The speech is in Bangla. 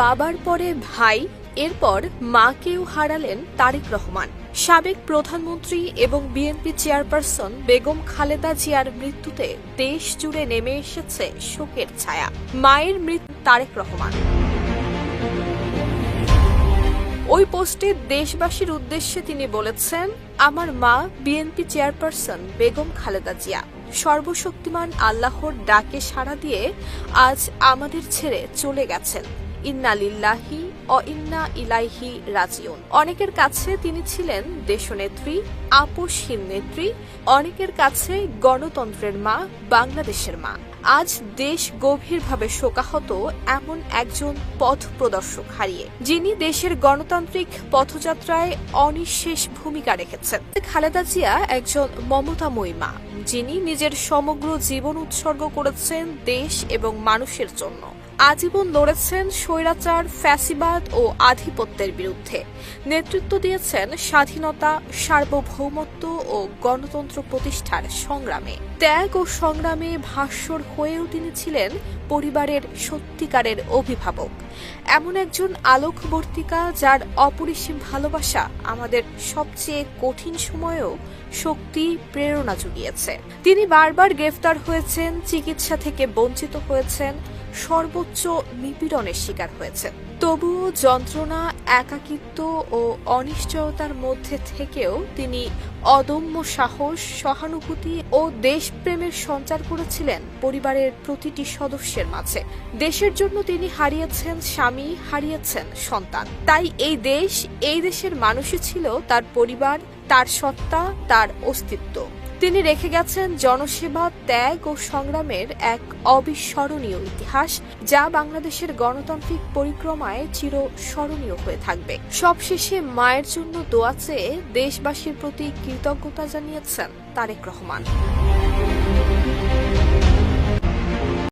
বাবার পরে ভাই, এরপর মাকেও হারালেন তারেক রহমান। সাবেক প্রধানমন্ত্রী এবং বিএনপি চেয়ারপারসন বেগম খালেদা জিয়ার মৃত্যুতে দেশ জুড়ে নেমে এসেছে শোকের ছায়া। মায়ের মৃত্যু তারেক রহমান। ওই পোস্টে দেশবাসীর উদ্দেশ্যে তিনি বলেছেন, আমার মা বিএনপি চেয়ারপারসন বেগম খালেদা জিয়া। সর্বশক্তিমান আল্লাহর ডাকে সাড়া দিয়ে আজ আমাদের ছেড়ে চলে গেছেন। ইন্না লিল্লাহি ও ইন্না ইলাইহি রাজিউন। অনেকের কাছে তিনি ছিলেন দেশনেত্রী, আপোষহীন নেত্রী। অনেকের কাছে গণতন্ত্রের মা, বাংলাদেশের মা। আজ দেশ গভীরভাবে শোকাহত এমন একজন পথ প্রদর্শক হারিয়ে, যিনি দেশের গণতান্ত্রিক পথযাত্রায় অনিঃশেষ ভূমিকা রেখেছেন। খালেদা জিয়া একজন মমতাময়ী মা, যিনি নিজের সমগ্র জীবন উৎসর্গ করেছেন দেশ এবং মানুষের জন্য। আজীবন লড়েছেন স্বৈরাচার, ফ্যাসিবাদ ও আধিপত্যের বিরুদ্ধে। নেতৃত্ব দিয়েছেন স্বাধীনতা, সার্বভৌমত্ব ও গণতন্ত্র প্রতিষ্ঠার সংগ্রামে। ত্যাগ ও সংগ্রামে ভাস্বর হয়েও তিনি ছিলেন পরিবারের সত্যিকারের অভিভাবক। এমন একজন আলোকবর্তিকা যার অপরিসীম ভালোবাসা আমাদের সবচেয়ে কঠিন সময়েও শক্তি, প্রেরণা জুগিয়েছে। তিনি বারবার গ্রেফতার হয়েছেন, চিকিৎসা থেকে বঞ্চিত হয়েছেন সর্বোচ্চ নিপীড়নের শিকার হয়েছে। তবুও যন্ত্রণা, একাকিত্ব ও অনিশ্চয়তার মধ্যে থেকেও তিনি অদম্য সাহস, সহানুভূতি ও দেশপ্রেমের সঞ্চার করেছিলেন পরিবারের প্রতিটি সদস্যের মাঝে। দেশের জন্য তিনি হারিয়েছেন স্বামী, হারিয়েছেন সন্তান। তাই এই দেশ, এই দেশের মানুষই ছিল তার পরিবার, তার সত্তা, তার অস্তিত্ব। তিনি রেখে গেছেন জনসেবা, ত্যাগ ও সংগ্রামের এক অবিস্মরণীয় ইতিহাস, যা বাংলাদেশের গণতান্ত্রিক পরিক্রমায় চির স্মরণীয় হয়ে থাকবে। সবশেষে মায়ের জন্য দোয়া চেয়ে দেশবাসীর প্রতি কৃতজ্ঞতা জানিয়েছেন তারেক রহমান।